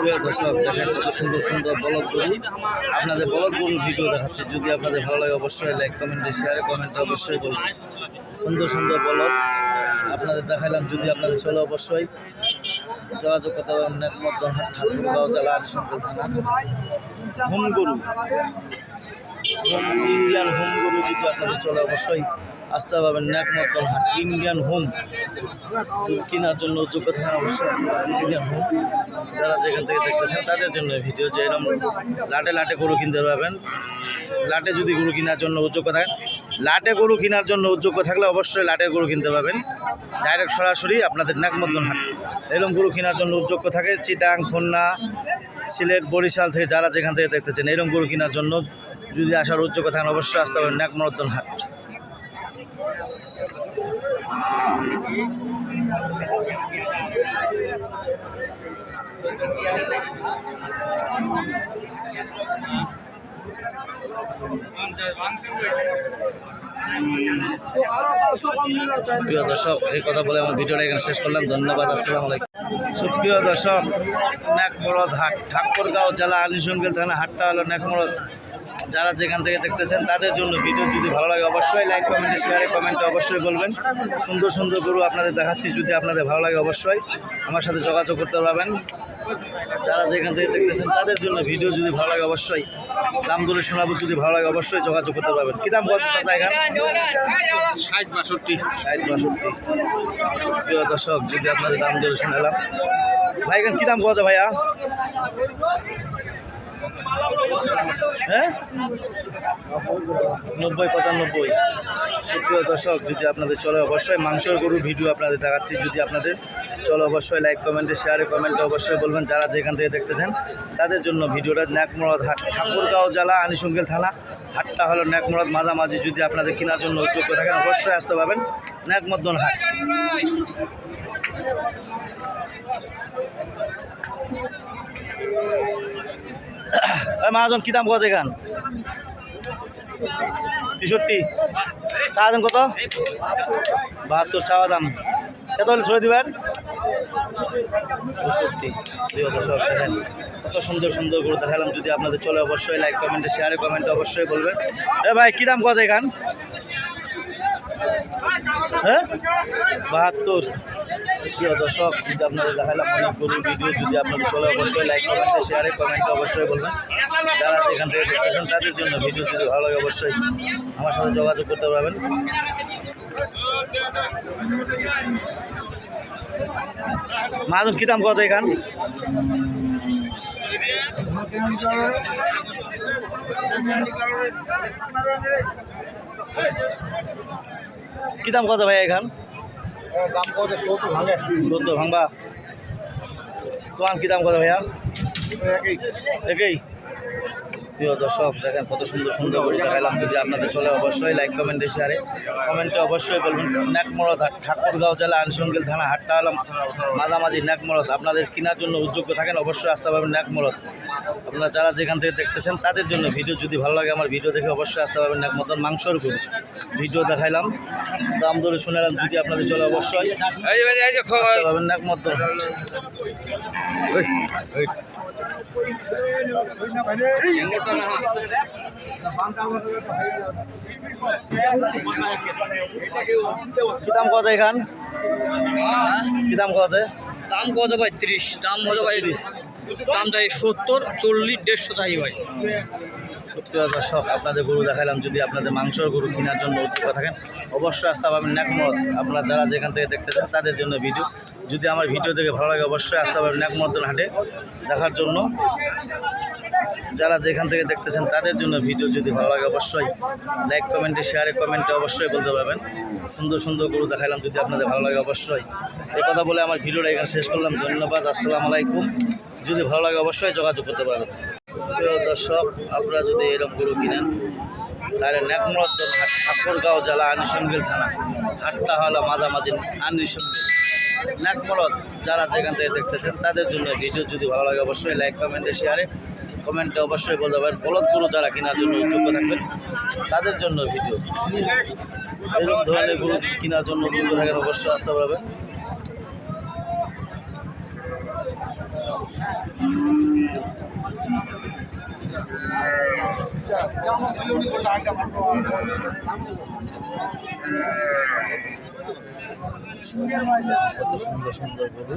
প্রিয় দর্শক, দেখেন কত সুন্দর সুন্দর বলদ গরু। আপনাদের বলদ গরুর ভিডিও দেখাচ্ছি। যদি আপনাদের ভালো লাগে, অবশ্যই লাইক কমেন্টে শেয়ারে কমেন্টে অবশ্যই বলবেন। সুন্দর সুন্দর বলদ আপনাদের দেখাইলাম। যদি আপনাদের চলে, অবশ্যই যোগাযোগ করতে পারবেন নেটমধ্যম ঠাকুরগাঁও জেলা আরিশঙ্কল থানা। হোম গরু ইন্ডিয়ান হোম গরু যদি আপনাদের চলে, অবশ্যই আসতে পারবেন ন্যাকমদ্দল হাট ইন্ডিয়ান হোম। কেনার জন্য যোগ্য থাকা অবশ্যই ইন্ডিয়ান হোম। যারা যেখান থেকে দেখতেছেন তাদের জন্য ভিডিও যে এরকম লাটে লাটে গরু কিনতে পারবেন। লাটে যদি গরু কেনার জন্য উদ্যোগ্য থাকেন, লাটে গরু কেনার জন্য উদ্যোগ্য থাকলে অবশ্যই লাটের গরু কিনতে পারবেন। ডাইরেক্ট সরাসরি আপনাদের ন্যাকমদ্দন হাট এরকম গরু কেনার জন্য উদ্যোগ্য থাকে, চিটাং, খুলনা, সিলেট, বরিশাল থেকে যারা যেখান থেকে দেখতেছেন, এরকম গরু কেনার জন্য যদি আসার উদ্যোগ থাকেন, অবশ্যই আসতে পারেন ন্যাকমদ্দন হাট প্রিয় দর্শক, এই কথা বলে আমার ভিডিওটা এখানে শেষ করলাম। ধন্যবাদ, আসসালামু আলাইকুম। সুপ্রিয় দর্শক ন্যাকমরদ হাট, ঠাকুরগাঁও জেলা আলিশঙ্গেল থানা, হাটটা হলো ন্যাকমরদ যারা যেখান থেকে দেখতেছেন তাদের জন্য ভিডিও যদি ভালো লাগে অবশ্যই লাইক কমেন্টে শেয়ারে কমেন্টে অবশ্যই বলবেন। সুন্দর সুন্দর গরু আপনাদের দেখাচ্ছি যদি আপনাদের ভালো লাগে অবশ্যই আমার সাথে যোগাযোগ করতে পারবেন। যারা যেখান থেকে দেখতেছেন তাদের জন্য ভিডিও যদি ভালো লাগে অবশ্যই দাম দূরে শোনাবো যদি ভালো লাগে অবশ্যই যোগাযোগ করতে পারবেন। কী দাম কত জায়গা ষাট বাষট্টি। ষাট বাষট্টি। প্রিয় দর্শক যদি আপনাদের দাম দূরে শোনালাম। ভাই এখানে কী দাম পাওয়া ভাইয়া? হ্যাঁ? নব্বই, পঁচানব্বই। সুপ্রিয় দর্শক, যদি আপনাদের চলে অবশ্যই মাংসের গরু ভিডিও আপনাদের দেখাচ্ছি। যদি আপনাদের চলো অবশ্যই লাইক কমেন্টে শেয়ারে কমেন্টে অবশ্যই বলবেন। যারা যেখান থেকে দেখতেছেন তাদের জন্য ভিডিওটা ন্যাকমরদ হাট, ঠাকুরগাঁও জেলা, আনিসুঙ্গেল থানা। হাটটা হলো ন্যাকমরদ মাঝামাঝি। যদি আপনাদের কেনার জন্য যোগ্য থাকেন, অবশ্যই আসতে পারবেন ন্যাকমদ্দন হাট। ওই মহাজন কী দাম গজ এখান? তেষট্টি। চা দাম কত? বাহাত্তর চাওয়া দাম। কত হলে ছড়ে দিবেন? কত সুন্দর সুন্দর করে দেখালাম। যদি আপনাদের চলে, অবশ্যই লাইক কমেন্টে শেয়ারে কমেন্টে অবশ্যই বলবেন। এ ভাই, কী দাম গজ এখান? হ্যাঁ? বাহাত্তর। প্রিয় দর্শক, যদি আপনাদের দেখালাম অনেক গরুর ভিডিও, যদি আপনাদের চলে অবশ্যই লাইক কমেন্টে শেয়ারে কমেন্টে অবশ্যই বলবেন। যারা এখান থেকে দেখতেছেন, তাদের জন্য ভিডিও যদি ভালো লাগে, অবশ্যই আমার সাথে যোগাযোগ করতে পারবেন। মাদুর কী দাম যায় এখান? কী দাম কথা ভাই এখান? দাম কত? সত্তর ভাঙে। সত্তর ভাঙবা। তোমার কী দাম কত ভাইয়া? একই। একেই? প্রিয় দর্শক দেখেন কত সুন্দর সুন্দর করে দেখালাম। যদি আপনাদের চলে অবশ্যই লাইক কমেন্টে শেয়ারে কমেন্টে অবশ্যই বলবেন ন্যাকমরদ হাট ঠাকুরগাঁও জেলা আনসঙ্গিল থানা হাটটা হলাম মাঝামাঝি ন্যাকমরদ আপনাদের কেনার জন্য উদ্যোগ্য থাকেন অবশ্যই আসতে পারবেন ন্যাকমরদ আপনারা যারা যেখান থেকে দেখতেছেন তাদের জন্য ভিডিও যদি ভালো লাগে আমার ভিডিও দেখে অবশ্যই আসতে পারবেন ন্যাকমদন মাংসর গরু। ভিডিও দেখাইলাম দাম ধরে শুনেলাম যদি আপনাদের চলে অবশ্যই আসতে পারবেন দাম কত এখান? কি দাম কত দাম কত ভাই? ত্রিশ। দাম কত ভাই? দাম চাই সত্তর, চল্লিশ, দেড়শো চাই ভাই। সুপ্রিয় দর্শক, আপনাদের গরু দেখালাম যদি আপনাদের মাংসর গরু কেনার জন্য উৎসুক থাকেন, অবশ্যই আসতে পারবেন ন্যাকমত। আপনারা যারা যেখান থেকে দেখতে চান তাদের জন্য ভিডিও। যদি আমার ভিডিও দেখে ভালো লাগে, অবশ্যই আসতে পারবেন ন্যাকমদ্দন হাটে দেখার জন্য। যারা যেখান থেকে দেখতেছেন, তাদের জন্য ভিডিও যদি ভালো লাগে, অবশ্যই লাইক কমেন্টে শেয়ারে কমেন্টে অবশ্যই বলতে পারবেন। সুন্দর সুন্দর গরু দেখালাম যদি আপনাদের ভালো লাগে, অবশ্যই। এই কথা বলে আমার ভিডিওটা এখানে শেষ করলাম। ধন্যবাদ, আসসালামু আলাইকুম। যদি ভালো লাগে, অবশ্যই যোগাযোগ করতে পারবেন। প্রিয় দর্শক, আপনারা যদি এরকম গরু কিনেন, তাহলে নেকমরদ্দল হাট ঠাকুরগাঁও জেলা আনিসঙ্গিল থানা। হাটটা হলো মাঝামাঝি আনিসঙ্গিল। নাকমরদ, যারা যেখান থেকে দেখতেছেন, তাদের জন্য ভিডিও যদি ভালো লাগে, অবশ্যই লাইক কমেন্টে শেয়ারে কমেন্টে অবশ্যই বলতে পারেন বলদ বলদগুলো যারা কেনার জন্য উদ্যোগ থাকবেন, তাদের জন্য ভিডিও। এরকম ধরনেরগুলো কেনার জন্য উদ্যোগ থাকেন, অবশ্যই আসতে পারবেন। কত সুন্দর সুন্দর গরু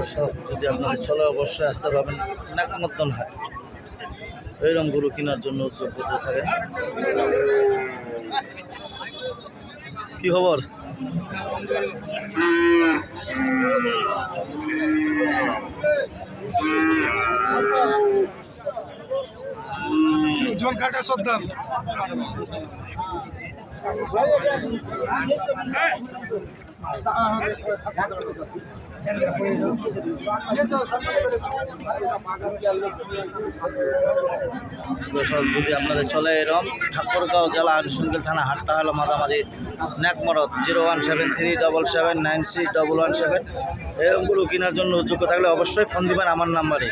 দর্শক যদি আপনাদের চলে অবশ্যই আসতে পারবেন নাকামদ্দন হাট। এইরকম গরু কেনার জন্য যোগ্যতা থাকে কি খবর? জন কাটা সদ্দাম যদি আপনাদের চলে এরম, ঠাকুরগাঁও জেলা আনুষঙ্গিক থানা হাটটা হলো মাঝামাঝি ন্যাকমরত, zero one seven three double seven nine six double one seven. এরমগুলো কেনার জন্য যোগ্য থাকলে অবশ্যই ফোন দিবেন আমার নাম্বারে।